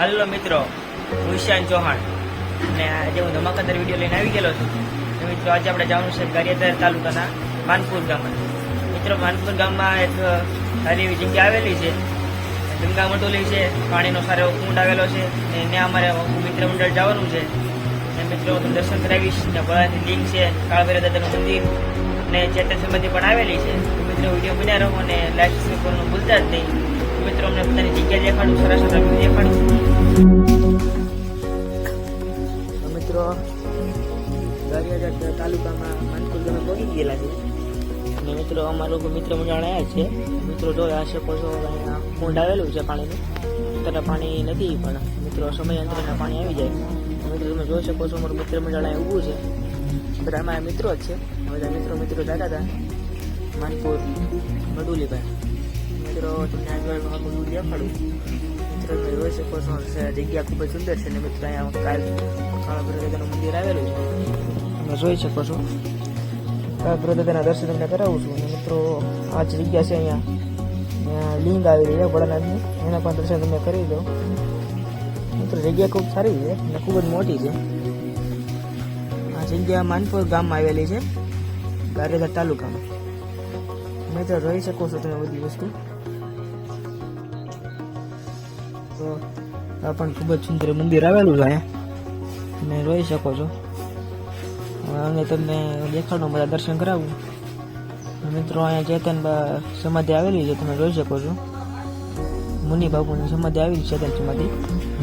હાલો મિત્રો હું ઈશાન ચૌહાણ. અને આજે હું ધમાકાદાર વીડિયો લઈને આવી ગયેલો છું. મિત્રો, આજે આપણે જવાનું છે ગારિયાધાર તાલુકાના માનપુર ગામમાં. મિત્રો, માનપુર ગામમાં એક સારી એવી જગ્યા આવેલી છે. ગંગા મટોલી છે, પાણીનો સારો કુંડ આવેલો છે, અને ત્યાં અમારે મિત્ર મંડળ જવાનું છે. અને મિત્રો, હું દર્શન કરાવીશ અને ભોળાની લિંક છે, કાળભૈરવ દાદાનું મંદિર, અને ચેતન સમાધિ પણ આવેલી છે. મિત્રો, વીડિયો બન્યા રહો અને લાઈક કરવાનું ભૂલતા જ નહીં. મિત્રો અમને પોતાની જગ્યા દેખાડું સરસ દેખાડું. મિત્રો ગારિયાધાર તાલુકામાં માનકુલ ગામે પહોંચી ગયેલા છે? અને મિત્રો અમારા લોકો મિત્ર મંડળ આવ્યા છે. મિત્રો જો આ છો અહીંયા કુંડ આવેલું છે પાણીનું. અત્યારે પાણી નથી પણ મિત્રો સમયાંતરે પાણી આવી જાય. મિત્રો તમે જોઈ શકો છો અમારું મિત્ર મંડળ અહીંયા ઊભું છે. બધા અમારા મિત્રો જ છે. બધા મિત્રો મિત્રો જતા હતા. માનપુર મડુલીભાઈ. મિત્રો તમને આગળ બધું દેખાડું. મિત્રો, તમે જોઈ શકો છો જગ્યા ખૂબ જ સુંદર છે અને મિત્રો, અહીંયા કાલ કાળા મંદિર આવેલું છે. તમે જોઈ શકો છો. કાળા દર્શન તમને કરાવું છું. મિત્રો, આ જ જગ્યા છે અહીંયા. લિંગ આવેલી છે, ભોળાનાથની. એના પણ દર્શન તમે કરી દો મિત્રો, જગ્યા ખૂબ સારી છે અને ખૂબ જ મોટી છે. આ જગ્યા માનપુર ગામમાં આવેલી છે, ગારેધાર તાલુકામાં. મેં તો જોઈ શકો છો તમે બધી વસ્તુ. તો આ પણ ખૂબ જ સુંદર મંદિર આવેલું છે અહીંયા. તમે જોઈ શકો છો. અને તમને દેખાડો, બધા દર્શન કરાવું. મિત્રો, અહીંયા ચેતન બા- સમાધિ આવેલી છે, તમે જોઈ શકો છો. મુનિ બાપુની સમાધિ આવેલી છે, ચેતન સમાધિ.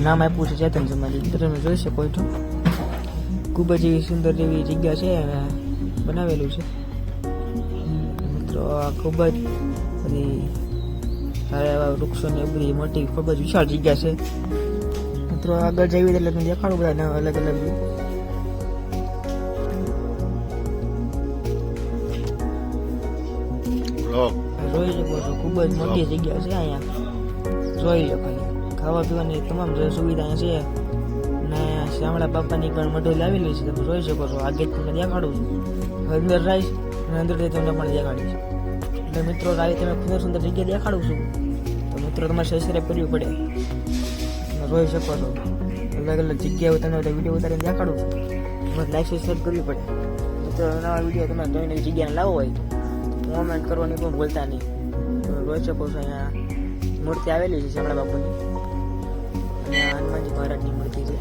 નામ આપ્યું છે, ચેતન સમાધિ. તમે જોઈ શકો છો. ખૂબ જ એવી સુંદર એવી જગ્યા છે, અને બનાવેલું છે. મિત્રો, આ ખૂબ જ બધી સારા એવા વૃક્ષો ને બધી મોટી ખૂબ જ વિશાળ જગ્યા છે. મિત્રો આગળ જઈએ એટલે મેં દેખાડું બધા અલગ અલગ જોઈ શકો છો ખૂબ જ મોટી જગ્યા છે અહીંયા. જોઈ લો ખાલી. ખાવા પીવાની તમામ જે સુવિધા છે. ને શામળા બાપાની પણ મઢોલ આવેલી છે તમે જોઈ શકો છો. આગળ તમને દેખાડું છું. અંદર રહીશ અને અંદરથી તમને પણ દેખાડીશ. એટલે મિત્રો આવી તમે સુંદર સુંદર જગ્યા દેખાડું છું. તો મિત્રો તમારે સબસ્ક્રાઈબ કરવી પડે. જોઈ શકો છો. અલગ અલગ જગ્યાઓ તમે વીડિયો ઉતારીને દેખાડું. છું તમારે લાઈક સબસ્ક્રાઈબ કરવી પડે. મિત્રો, નવા વીડિયો તમે નવી જગ્યાને લાવો હોય કોમેન્ટ કરવાની પણ ભૂલતા નહીં. તમે જોઈ શકો છો અહીંયા મૂર્તિ આવેલી છે શામળા બાપુની. અને હનુમાનજી મહારાજની મૂર્તિ છે.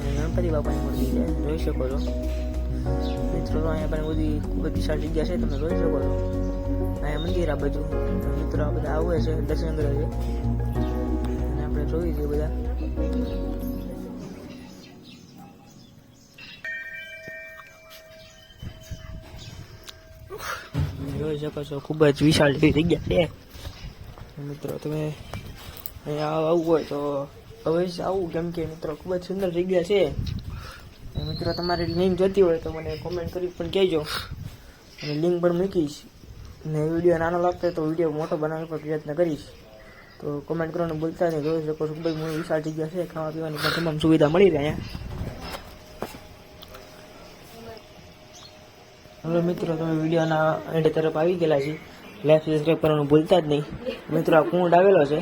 અને ગણપતિ બાપાની મૂર્તિ છે. જોઈ શકો છો. મિત્રો, અહીંયા પણ બધી ખૂબ જ વિશાળ જગ્યા છે. તમે જોઈ શકો છો. મંદિર આ મિત્રો બધા આવે છે દર્શન છે. અને આપણે જોઈએ છીએ બધા. જોઈ શકો છો, ખૂબ જ વિશાળ એવી જગ્યા છે. મિત્રો, તમે અહીંયા આવવું હોય તો અવશ્ય આવું, કેમ કે મિત્રો, ખૂબ જ સુંદર જગ્યા છે. મિત્રો, તમારે લિંક જોતી હોય તો મને કોમેન્ટ કરી પણ કહેજો. અને લિંક પણ મૂકીશ. અને વીડિયો નાનો લાગતો હોય તો વીડિયો મોટો બનાવવાનો પ્રયત્ન કરીશ. તો કમેન્ટ કરવાનું ભૂલતા નહીં. જોઈ શકો છો ભાઈ મોટી વિશાળ જગ્યા છે. ખાવા પીવાની પણ તમામ સુવિધા મળી રહે હવે મિત્રો, તમે વિડીયોના એન્ડ તરફ આવી ગયેલા છે લાઈક સબસ્ક્રાઈબ કરવાનું ભૂલતા જ નહીં. મિત્રો, આ કુંડ આવેલો છે.